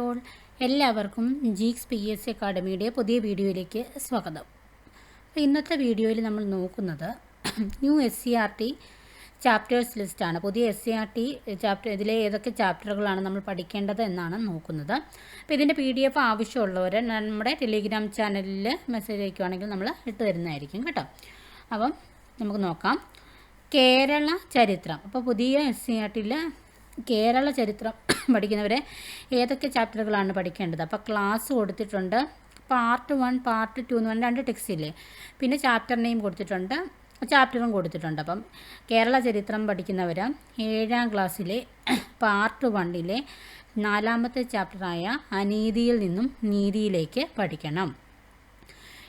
All എല്ലാവർക്കും Geeks P S C അക്കാഡമിയുടെ പുതിയ വീഡിയോയിലേക്ക് സ്വാഗതം. അപ്പോൾ ഇന്നത്തെ വീഡിയോയിൽ നമ്മൾ നോക്കുന്നത് new S C R T chapters ലിസ്റ്റാണ്. പുതിയ S C R T chapter ഇതിലെ ഏതൊക്കെ ചാപ്റ്ററുകളാണ് നമ്മൾ പഠിക്കേണ്ടത് എന്നാണ് നോക്കുന്നത്. അപ്പോൾ ഇതിന്റെ പി ഡി എഫ് ആവശ്യമുള്ളവർ നമ്മുടെ ടെലിഗ്രാം ചാനലിൽ മെസ്സേജ് അയക്കുവാണെങ്കിൽ നമ്മൾ ഇട്ട് തരുന്നതായിരിക്കും കേട്ടോ. അപ്പം നമുക്ക് നോക്കാം. കേരള ചരിത്രം. അപ്പോൾ പുതിയ എസ് സി ആർ ടിയിൽ കേരള ചരിത്രം പഠിക്കുന്നവരെ ഏതൊക്കെ ചാപ്റ്ററുകളാണ് പഠിക്കേണ്ടത്? അപ്പോൾ ക്ലാസ് കൊടുത്തിട്ടുണ്ട്. പാർട്ട് വൺ പാർട്ട് ടു എന്ന് പറഞ്ഞാൽ രണ്ട് ടെക്സ്റ്റ് ഇല്ലേ? പിന്നെ ചാപ്റ്റർ നെയിം കൊടുത്തിട്ടുണ്ട്. ചാപ്റ്ററും കൊടുത്തിട്ടുണ്ട്. അപ്പം കേരള ചരിത്രം പഠിക്കുന്നവർ ഏഴാം ക്ലാസ്സിലെ പാർട്ട് വണ്ണിലെ നാലാമത്തെ ചാപ്റ്ററായ അനീതിയിൽ നിന്നും നീതിയിലേക്ക് പഠിക്കണം.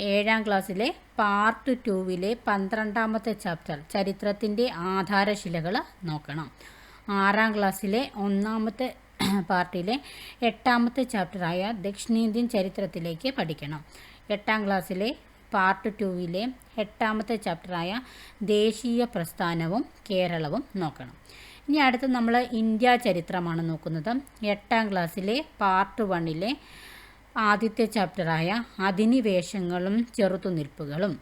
ഏഴാം ക്ലാസ്സിലെ പാർട്ട് ടുവിലെ പന്ത്രണ്ടാമത്തെ ചാപ്റ്റർ ചരിത്രത്തിന്റെ ആധാരശിലകൾ നോക്കണം. ആറാം ക്ലാസ്സിലെ ഒന്നാമത്തെ പാർട്ടിയിലെ എട്ടാമത്തെ ചാപ്റ്ററായ ദക്ഷിണേന്ത്യൻ ചരിത്രത്തിലേക്ക് പഠിക്കണം. എട്ടാം ക്ലാസ്സിലെ പാർട്ട് ടുവിലെ എട്ടാമത്തെ ചാപ്റ്ററായ ദേശീയ പ്രസ്ഥാനവും കേരളവും നോക്കണം. ഇനി അടുത്ത് നമ്മൾ ഇന്ത്യ ചരിത്രമാണ് നോക്കുന്നത്. എട്ടാം ക്ലാസ്സിലെ പാർട്ട് വണ്ണിലെ ആദ്യത്തെ ചാപ്റ്ററായ അധിനിവേശങ്ങളും ചെറുത്തുനിൽപ്പുകളും.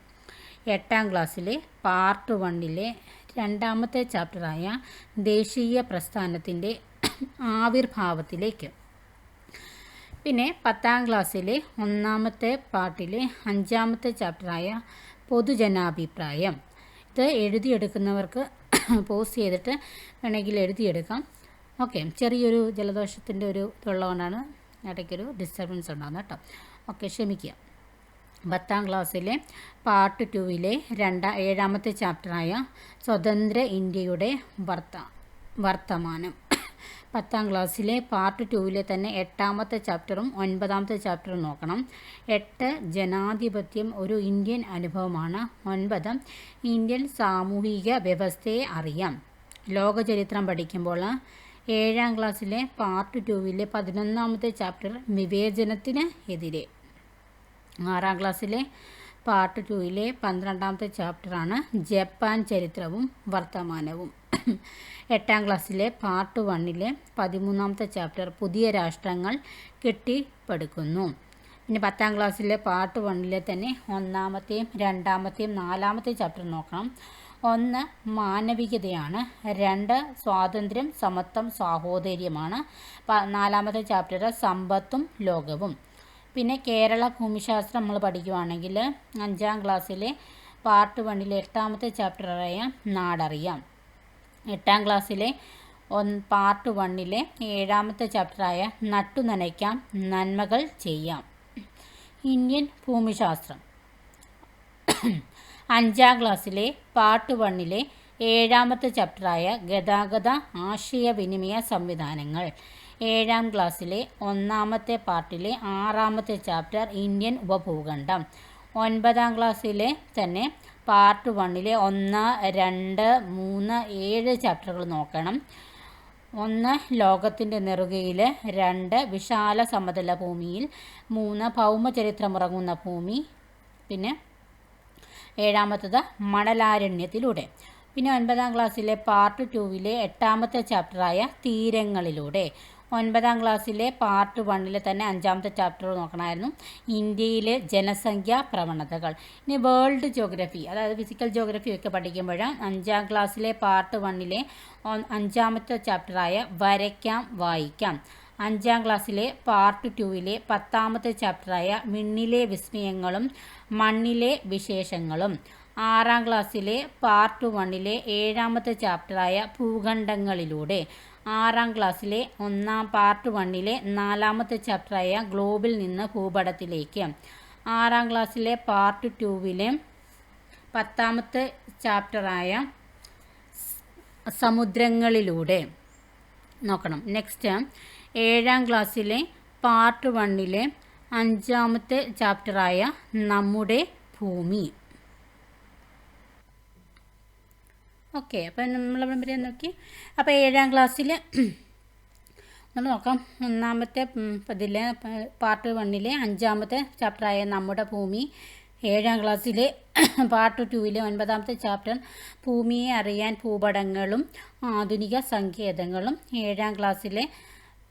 എട്ടാം ക്ലാസ്സിലെ പാർട്ട് വണ്ണിലെ രണ്ടാമത്തെ ചാപ്റ്ററായ ദേശീയ പ്രസ്ഥാനത്തിന്റെ ആവിർഭാവത്തിലേക്ക്. പിന്നെ പത്താം ക്ലാസ്സിലെ ഒന്നാമത്തെ പാട്ടിലെ അഞ്ചാമത്തെ ചാപ്റ്ററായ പൊതുജനാഭിപ്രായം. ഇത് എഴുതിയെടുക്കുന്നവർക്ക് പോസ്റ്റ് ചെയ്തിട്ട് വേണമെങ്കിൽ എഴുതിയെടുക്കാം. ഓക്കെ ചെറിയൊരു ജലദോഷത്തിന്റെ ഒരു ഇതുള്ളതുകൊണ്ടാണ് ഇടയ്ക്കൊരു ഡിസ്റ്റർബൻസ് ഉണ്ടാകുന്നത് കേട്ടോ. ഓക്കെ ക്ഷമിക്കുക. പത്താം ക്ലാസ്സിലെ പാർട്ട് ടുവിലെ രണ്ടാം ഏഴാമത്തെ ചാപ്റ്ററായ സ്വതന്ത്ര ഇന്ത്യയുടെ വർത്ത വർത്തമാനം. പത്താം ക്ലാസ്സിലെ പാർട്ട് ടുവിലെ തന്നെ എട്ടാമത്തെ ചാപ്റ്ററും ഒൻപതാമത്തെ ചാപ്റ്ററും നോക്കണം. എട്ട് ജനാധിപത്യം ഒരു ഇന്ത്യൻ അനുഭവമാണ്. ഒൻപത് ഇന്ത്യൻ സാമൂഹിക വ്യവസ്ഥയെ അറിയാം. ലോകചരിത്രം പഠിക്കുമ്പോൾ ഏഴാം ക്ലാസ്സിലെ പാർട്ട് ടുവിലെ പതിനൊന്നാമത്തെ ചാപ്റ്റർ വിവേചനത്തിന് എതിരെ. ആറാം ക്ലാസ്സിലെ പാർട്ട് ടുവിലെ പന്ത്രണ്ടാമത്തെ ചാപ്റ്ററാണ് ജപ്പാൻ ചരിത്രവും വർത്തമാനവും. എട്ടാം ക്ലാസ്സിലെ പാർട്ട് വണ്ണിലെ പതിമൂന്നാമത്തെ ചാപ്റ്റർ പുതിയ രാഷ്ട്രങ്ങൾ കെട്ടിപ്പടുക്കുന്നു. പിന്നെ പത്താം ക്ലാസ്സിലെ പാർട്ട് വണ്ണിലെ തന്നെ ഒന്നാമത്തെയും രണ്ടാമത്തെയും നാലാമത്തെയും ചാപ്റ്റർ നോക്കണം. ഒന്ന് മാനവികതയാണ് രണ്ട് സ്വാതന്ത്ര്യം സമത്വം സാഹോദര്യമാണ്. നാലാമത്തെ ചാപ്റ്റർ സമ്പത്തും ലോകവും. പിന്നെ കേരള ഭൂമിശാസ്ത്രം നമ്മൾ പഠിക്കുവാണെങ്കിൽ അഞ്ചാം ക്ലാസ്സിലെ പാർട്ട് വണ്ണിലെ എട്ടാമത്തെ ചാപ്റ്ററായ നാടറിയാം. എട്ടാം ക്ലാസ്സിലെ ഒൻ പാർട്ട് വണ്ണിലെ ഏഴാമത്തെ ചാപ്റ്ററായ നട്ടു നനയ്ക്കാം നന്മകൾ ചെയ്യാം. ഇന്ത്യൻ ഭൂമിശാസ്ത്രം. അഞ്ചാം ക്ലാസ്സിലെ പാർട്ട് വണ്ണിലെ ഏഴാമത്തെ ചാപ്റ്ററായ ഗതാഗത ആശയവിനിമയ സംവിധാനങ്ങൾ. ഏഴാം ക്ലാസ്സിലെ ഒന്നാമത്തെ പാർട്ടിലെ ആറാമത്തെ ചാപ്റ്റർ ഇന്ത്യൻ ഉപഭൂഖണ്ഡം. ഒൻപതാം ക്ലാസ്സിലെ തന്നെ പാർട്ട് വണ്ണിലെ ഒന്ന് രണ്ട് മൂന്ന് ഏഴ് ചാപ്റ്ററുകൾ നോക്കണം. ഒന്ന് ലോകത്തിന്റെ നെറുകയിൽ രണ്ട് വിശാല സമതല ഭൂമിയിൽ മൂന്ന് ഭൗമചരിത്രമുറങ്ങുന്ന ഭൂമി. പിന്നെ ഏഴാമത്തത് മണലാരണ്യത്തിലൂടെ. പിന്നെ ഒൻപതാം ക്ലാസ്സിലെ പാർട്ട് ടുവിലെ എട്ടാമത്തെ ചാപ്റ്ററായ തീരങ്ങളിലൂടെ. ഒൻപതാം ക്ലാസ്സിലെ പാർട്ട് വണ്ണിലെ തന്നെ അഞ്ചാമത്തെ ചാപ്റ്റർ നോക്കണമായിരുന്നു. ഇന്ത്യയിലെ ജനസംഖ്യാ പ്രവണതകൾ. ഇനി വേൾഡ് ജോഗ്രഫി അതായത് ഫിസിക്കൽ ജോഗ്രഫി ഒക്കെ പഠിക്കുമ്പോൾ അഞ്ചാം ക്ലാസ്സിലെ പാർട്ട് വണ്ണിലെ അഞ്ചാമത്തെ ചാപ്റ്ററായ വരയ്ക്കാം വായിക്കാം. അഞ്ചാം ക്ലാസ്സിലെ പാർട്ട് ടുവിലെ പത്താമത്തെ ചാപ്റ്ററായ മിണ്ണിലെ വിസ്മയങ്ങളും മണ്ണിലെ വിശേഷങ്ങളും. ആറാം ക്ലാസ്സിലെ പാർട്ട് വണ്ണിലെ ഏഴാമത്തെ ചാപ്റ്ററായ ഭൂഖണ്ഡങ്ങളിലൂടെ ആറാം ക്ലാസ്സിലെ ഒന്നാം പാർട്ട് വണ്ണിലെ നാലാമത്തെ ചാപ്റ്ററായ ഗ്ലോബിൽ നിന്ന് ഭൂപടത്തിലേക്ക്. ആറാം ക്ലാസ്സിലെ പാർട്ട് ടുവിലെ പത്താമത്തെ ചാപ്റ്ററായ സമുദ്രങ്ങളിലൂടെ നോക്കണം നെക്സ്റ്റ് ഏഴാം ക്ലാസ്സിലെ പാർട്ട് വണ്ണിലെ അഞ്ചാമത്തെ ചാപ്റ്ററായ നമ്മുടെ ഭൂമി ഓക്കെ അപ്പം നമ്മൾ വരെ നോക്കി. അപ്പോൾ ഏഴാം ക്ലാസ്സിൽ നമ്മൾ നോക്കാം. ഒന്നാമത്തെ ഇതിലെ പാർട്ട് വണ്ണിലെ അഞ്ചാമത്തെ ചാപ്റ്ററായ നമ്മുടെ ഭൂമി. ഏഴാം ക്ലാസ്സിലെ പാർട്ട് ടുവിലെ ഒൻപതാമത്തെ ചാപ്റ്റർ ഭൂമിയെ അറിയാൻ ഭൂപടങ്ങളും ആധുനിക സങ്കേതങ്ങളും. ഏഴാം ക്ലാസ്സിലെ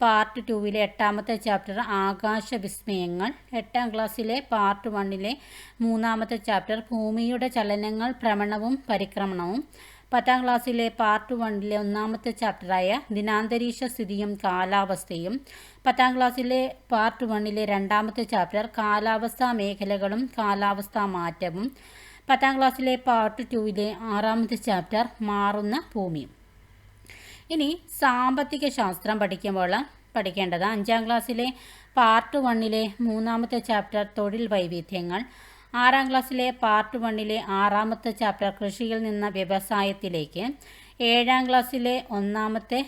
പാർട്ട് ടുവിലെ എട്ടാമത്തെ ചാപ്റ്റർ ആകാശ വിസ്മയങ്ങൾ എട്ടാം ക്ലാസ്സിലെ പാർട്ട് വണ്ണിലെ മൂന്നാമത്തെ ചാപ്റ്റർ ഭൂമിയുടെ ചലനങ്ങൾ ഭ്രമണവും പരിക്രമണവും. പത്താം ക്ലാസ്സിലെ പാർട്ട് വണ്ണിലെ ഒന്നാമത്തെ ചാപ്റ്ററായ ദിനാന്തരീക്ഷ സ്ഥിതിയും കാലാവസ്ഥയും പത്താം ക്ലാസ്സിലെ പാർട്ട് വണ്ണിലെ രണ്ടാമത്തെ ചാപ്റ്റർ കാലാവസ്ഥാ മേഖലകളും കാലാവസ്ഥാ മാറ്റവും പത്താം ക്ലാസ്സിലെ പാർട്ട് ടുവിലെ ആറാമത്തെ ചാപ്റ്റർ മാറുന്ന ഭൂമിയും. ഇനി സാമ്പത്തിക ശാസ്ത്രം പഠിക്കുമ്പോൾ പഠിക്കേണ്ടത് അഞ്ചാം ക്ലാസ്സിലെ പാർട്ട് വണ്ണിലെ മൂന്നാമത്തെ ചാപ്റ്റർ തൊഴിൽ വൈവിധ്യങ്ങൾ ആറാം ക്ലാസ്സിലെ പാർട്ട് വണ്ണിലെ ആറാമത്തെ ചാപ്റ്റർ കൃഷിയിൽ നിന്ന് വ്യവസായത്തിലേക്ക് ഏഴാം ക്ലാസ്സിലെ ഒന്നാമത്തെ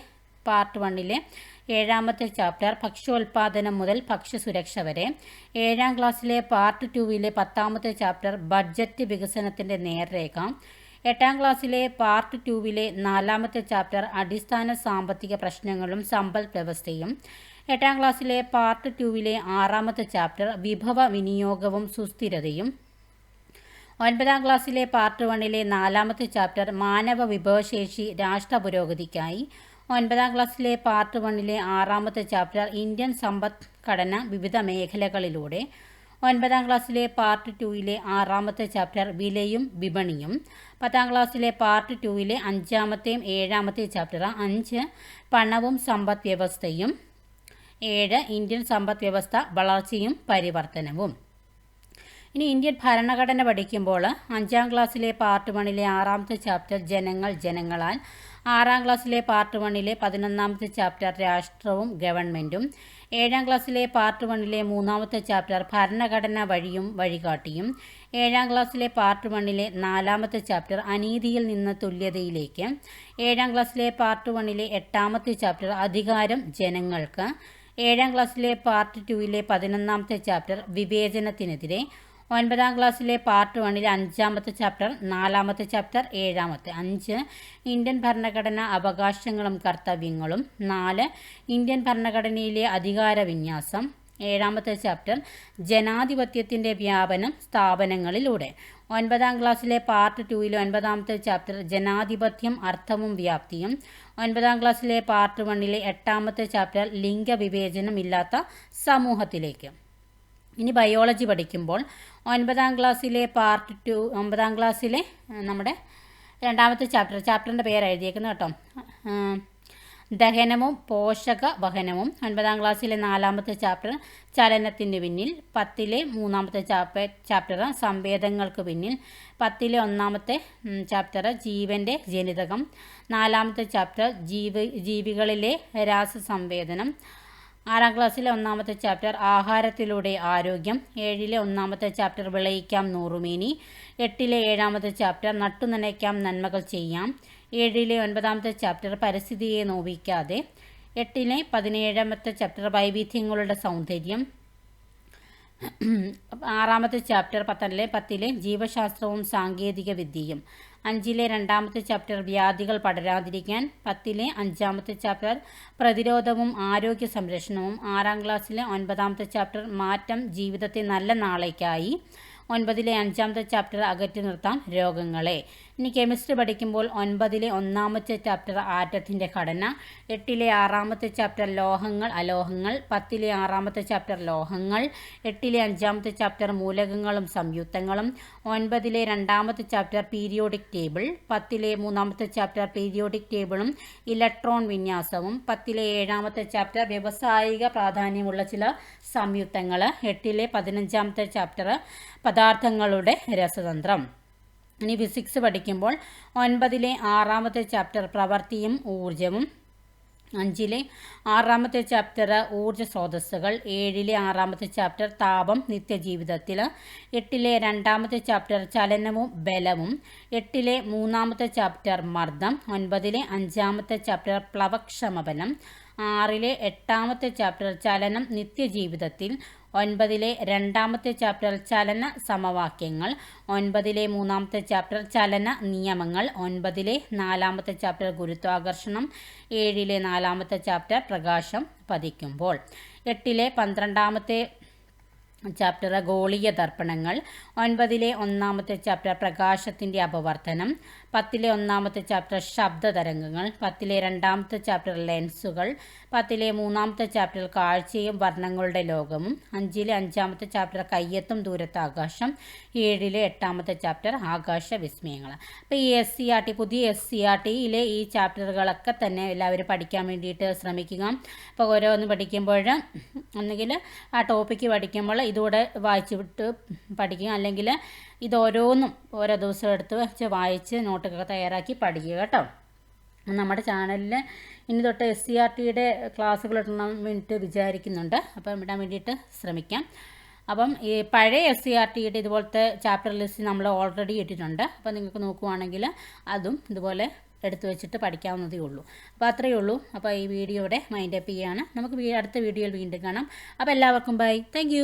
പാർട്ട് വണ്ണിലെ ഏഴാമത്തെ ചാപ്റ്റർ ഭക്ഷ്യോൽപാദനം മുതൽ ഭക്ഷ്യസുരക്ഷ വരെ ഏഴാം ക്ലാസ്സിലെ പാർട്ട് ടുവിലെ പത്താമത്തെ ചാപ്റ്റർ ബഡ്ജറ്റ് വികസനത്തിന്റെ നേർരേഖ എട്ടാം ക്ലാസ്സിലെ പാർട്ട് ടുവിലെ നാലാമത്തെ ചാപ്റ്റർ അടിസ്ഥാന സാമ്പത്തിക പ്രശ്നങ്ങളും സമ്പദ് വ്യവസ്ഥയും എട്ടാം ക്ലാസ്സിലെ പാർട്ട് ടൂവിലെ ആറാമത്തെ ചാപ്റ്റർ വിഭവ വിനിയോഗവും സുസ്ഥിരതയും. ഒൻപതാം ക്ലാസ്സിലെ പാർട്ട് വണ്ണിലെ നാലാമത്തെ ചാപ്റ്റർ മാനവ വിഭവശേഷി രാഷ്ട്ര പുരോഗതിക്കായി. ഒൻപതാം ക്ലാസ്സിലെ പാർട്ട് വണ്ണിലെ ആറാമത്തെ ചാപ്റ്റർ ഇന്ത്യൻ സമ്പദ്ഘടന വിവിധ മേഖലകളിലൂടെ. ഒൻപതാം ക്ലാസ്സിലെ പാർട്ട് ടുവിലെ ആറാമത്തെ ചാപ്റ്റർ വിലയും വിപണിയും. പത്താം ക്ലാസ്സിലെ പാർട്ട് ടുവിലെ അഞ്ചാമത്തെയും ഏഴാമത്തെ ചാപ്റ്റർ അഞ്ച് പണവും സമ്പദ് വ്യവസ്ഥയും. ഏഴ് ഇന്ത്യൻ സമ്പദ് വ്യവസ്ഥ വളർച്ചയും പരിവർത്തനവും. ഇനി ഇന്ത്യൻ ഭരണഘടന പഠിക്കുമ്പോൾ അഞ്ചാം ക്ലാസ്സിലെ പാർട്ട് വണ്ണിലെ ആറാമത്തെ ചാപ്റ്റർ ജനങ്ങൾ ജനങ്ങളാൽ ആറാം ക്ലാസ്സിലെ പാർട്ട് വണ്ണിലെ പതിനൊന്നാമത്തെ ചാപ്റ്റർ രാഷ്ട്രവും ഗവൺമെന്റും ഏഴാം ക്ലാസ്സിലെ പാർട്ട് വണ്ണിലെ മൂന്നാമത്തെ ചാപ്റ്റർ ഭരണഘടന വഴിയും വഴികാട്ടിയും ഏഴാം ക്ലാസ്സിലെ പാർട്ട് വണ്ണിലെ നാലാമത്തെ ചാപ്റ്റർ അനീതിയിൽ നിന്ന് തുല്യതയിലേക്ക് ഏഴാം ക്ലാസ്സിലെ പാർട്ട് വണ്ണിലെ എട്ടാമത്തെ ചാപ്റ്റർ അധികാരം ജനങ്ങൾക്ക് ഏഴാം ക്ലാസ്സിലെ പാർട്ട് ടുവിലെ പതിനൊന്നാമത്തെ ചാപ്റ്റർ വിവേചനത്തിനെതിരെ ഒൻപതാം ക്ലാസ്സിലെ പാർട്ട് വണ്ണിലെ അഞ്ചാമത്തെ ചാപ്റ്റർ നാലാമത്തെ ചാപ്റ്റർ ഏഴാമത്തെ. അഞ്ച് ഇന്ത്യൻ ഭരണഘടന അവകാശങ്ങളും കർത്തവ്യങ്ങളും. നാല് ഇന്ത്യൻ ഭരണഘടനയിലെ അധികാര വിന്യാസം ഏഴാമത്തെ ചാപ്റ്റർ ജനാധിപത്യത്തിന്റെ വ്യാപനം സ്ഥാപനങ്ങളിലൂടെ. ഒൻപതാം ക്ലാസ്സിലെ പാർട്ട് ടൂയിലെ ഒൻപതാമത്തെ ചാപ്റ്റർ ജനാധിപത്യം അർത്ഥവും വ്യാപ്തിയും. ഒൻപതാം ക്ലാസ്സിലെ പാർട്ട് വണ്ണിലെ എട്ടാമത്തെ ചാപ്റ്റർ ലിംഗവിവേചനം ഇല്ലാത്ത സമൂഹത്തിലേക്ക്. ഇനി ബയോളജി പഠിക്കുമ്പോൾ ഒൻപതാം ക്ലാസ്സിലെ പാർട്ട് ടു ഒമ്പതാം ക്ലാസ്സിലെ നമ്മുടെ രണ്ടാമത്തെ ചാപ്റ്റർ ചാപ്റ്ററിന്റെ പേര് എഴുതിയേക്കുന്നത് കേട്ടോ. ദഹനവും പോഷക വഹനവും ഒൻപതാം ക്ലാസ്സിലെ നാലാമത്തെ ചാപ്റ്റർ ചലനത്തിന് പിന്നിൽ പത്തിലെ മൂന്നാമത്തെ ചാപ്റ്റർ ചാപ്റ്റർ സംവേദങ്ങൾക്ക് പിന്നിൽ പത്തിലെ ഒന്നാമത്തെ ചാപ്റ്റർ ജീവന്റെ ജനിതകം നാലാമത്തെ ചാപ്റ്റർ ജീവ ജീവികളിലെ രാസസംവേദനം ആറാം ക്ലാസ്സിലെ ഒന്നാമത്തെ ചാപ്റ്റർ ആഹാരത്തിലൂടെ ആരോഗ്യം ഏഴിലെ ഒന്നാമത്തെ ചാപ്റ്റർ വിളയിക്കാം നൂറുമേനി എട്ടിലെ ഏഴാമത്തെ ചാപ്റ്റർ നട്ടുനനയ്ക്കാം നന്മകൾ ചെയ്യാം ഏഴിലെ ഒൻപതാമത്തെ ചാപ്റ്റർ പരിസ്ഥിതിയെ നോവിക്കാതെ. എട്ടിലെ പതിനേഴാമത്തെ ചാപ്റ്റർ വൈവിധ്യങ്ങളുടെ സൗന്ദര്യം. ആറാമത്തെ ചാപ്റ്റർ പത്തനിലെ പത്തിലെ ജീവശാസ്ത്രവും സാങ്കേതിക വിദ്യയും അഞ്ചിലെ രണ്ടാമത്തെ ചാപ്റ്റർ വ്യാധികൾ പടരാതിരിക്കാൻ. പത്തിലെ അഞ്ചാമത്തെ ചാപ്റ്റർ പ്രതിരോധവും ആരോഗ്യ സംരക്ഷണവും. ആറാം ക്ലാസ്സിലെ ഒൻപതാമത്തെ ചാപ്റ്റർ മാറ്റം ജീവിതത്തെ നല്ല നാളേക്കായി. ഒൻപതിലെ അഞ്ചാമത്തെ ചാപ്റ്റർ അകറ്റി നിർത്താം രോഗങ്ങളെ. ഇനി കെമിസ്ട്രി പഠിക്കുമ്പോൾ ഒൻപതിലെ ഒന്നാമത്തെ ചാപ്റ്റർ ആറ്റത്തിന്റെ ഘടന എട്ടിലെ ആറാമത്തെ ചാപ്റ്റർ ലോഹങ്ങൾ അലോഹങ്ങൾ പത്തിലെ ആറാമത്തെ ചാപ്റ്റർ ലോഹങ്ങൾ എട്ടിലെ അഞ്ചാമത്തെ ചാപ്റ്റർ മൂലകങ്ങളും സംയുക്തങ്ങളും ഒൻപതിലെ രണ്ടാമത്തെ ചാപ്റ്റർ പീരിയോഡിക് ടേബിൾ പത്തിലെ മൂന്നാമത്തെ ചാപ്റ്റർ പീരിയോഡിക് ടേബിളും ഇലക്ട്രോൺ വിന്യാസവും പത്തിലെ ഏഴാമത്തെ ചാപ്റ്റർ വ്യവസായിക പ്രാധാന്യമുള്ള ചില സംയുക്തങ്ങൾ എട്ടിലെ പതിനഞ്ചാമത്തെ ചാപ്റ്റർ പദാർത്ഥങ്ങളുടെ രസതന്ത്രം. ഇനി ഫിസിക്സ് പഠിക്കുമ്പോൾ ഒൻപതിലെ ആറാമത്തെ ചാപ്റ്റർ പ്രവൃത്തിയും ഊർജവും അഞ്ചിലെ ആറാമത്തെ ചാപ്റ്റർ ഊർജ സ്രോതസ്സുകൾ ഏഴിലെ ആറാമത്തെ ചാപ്റ്റർ താപം നിത്യജീവിതത്തിൽ എട്ടിലെ രണ്ടാമത്തെ ചാപ്റ്റർ ചലനവും ബലവും എട്ടിലെ മൂന്നാമത്തെ ചാപ്റ്റർ മർദ്ദം ഒൻപതിലെ അഞ്ചാമത്തെ ചാപ്റ്റർ പ്ലവക്ഷമപനം ആറിലെ എട്ടാമത്തെ ചാപ്റ്റർ ചലനം നിത്യജീവിതത്തിൽ ഒൻപതിലെ രണ്ടാമത്തെ ചാപ്റ്റർ ചലന സമവാക്യങ്ങൾ ഒൻപതിലെ മൂന്നാമത്തെ ചാപ്റ്റർ ചലന നിയമങ്ങൾ ഒൻപതിലെ നാലാമത്തെ ചാപ്റ്റർ ഗുരുത്വാകർഷണം ഏഴിലെ നാലാമത്തെ ചാപ്റ്റർ പ്രകാശം പതിക്കുമ്പോൾ. എട്ടിലെ പന്ത്രണ്ടാമത്തെ ചാപ്റ്റർ ഗോളീയ ദർപ്പണങ്ങൾ ഒൻപതിലെ ഒന്നാമത്തെ ചാപ്റ്റർ പ്രകാശത്തിന്റെ അപവർത്തനം പത്തിലെ ഒന്നാമത്തെ ചാപ്റ്റർ ശബ്ദ തരംഗങ്ങൾ പത്തിലെ രണ്ടാമത്തെ ചാപ്റ്റർ ലെൻസുകൾ പത്തിലെ മൂന്നാമത്തെ ചാപ്റ്റർ കാഴ്ചയും വർണങ്ങളുടെ ലോകവും അഞ്ചിലെ അഞ്ചാമത്തെ ചാപ്റ്റർ കയ്യെത്തും ദൂരത്ത് ആകാശം ഏഴിലെ എട്ടാമത്തെ ചാപ്റ്റർ ആകാശ വിസ്മയങ്ങൾ. അപ്പോൾ ഈ എസ് സി ആർ ടി പുതിയ എസ് സി ആർ ടിയിലെ ഈ ചാപ്റ്ററുകളൊക്കെ തന്നെ എല്ലാവരും പഠിക്കാൻ വേണ്ടിയിട്ട് ശ്രമിക്കുക. അപ്പോൾ ഓരോന്ന് പഠിക്കുമ്പോൾ ഒന്നുകിൽ ആ ടോപ്പിക്ക് പഠിക്കുമ്പോൾ ഇതുകൂടെ വായിച്ച് വിട്ട് പഠിക്കുക. അല്ലെങ്കിൽ ഇത് ഓരോന്നും ഓരോ ദിവസം എടുത്ത് വെച്ച് വായിച്ച് നോട്ടൊക്കെ തയ്യാറാക്കി പഠിക്കുക കേട്ടോ. നമ്മുടെ ചാനലിൽ ഇനി തൊട്ട് എസ് സി ആർ ടിയുടെ ക്ലാസ്സുകൾ ഇടണം വേണ്ടിയിട്ട് വിചാരിക്കുന്നുണ്ട്. അപ്പം ഇടാൻ വേണ്ടിയിട്ട് ശ്രമിക്കാം. അപ്പം ഈ പഴയ എസ് സി ആർ ടിയുടെ ഇതുപോലത്തെ ചാപ്റ്റർ ലിസ്റ്റ് നമ്മൾ ഓൾറെഡി ഇട്ടിട്ടുണ്ട്. അപ്പം നിങ്ങൾക്ക് നോക്കുവാണെങ്കിൽ അതും ഇതുപോലെ എടുത്തു വെച്ചിട്ട് പഠിക്കാവുന്നതേ ഉള്ളൂ. അപ്പോൾ അത്രയേ ഉള്ളൂ. അപ്പോൾ ഈ വീഡിയോയുടെ മൈൻഡ് അപ്പ് ചെയ്യാണ് നമുക്ക് അടുത്ത വീഡിയോയിൽ വീണ്ടും കാണാം. അപ്പോൾ എല്ലാവർക്കും ബൈ താങ്ക്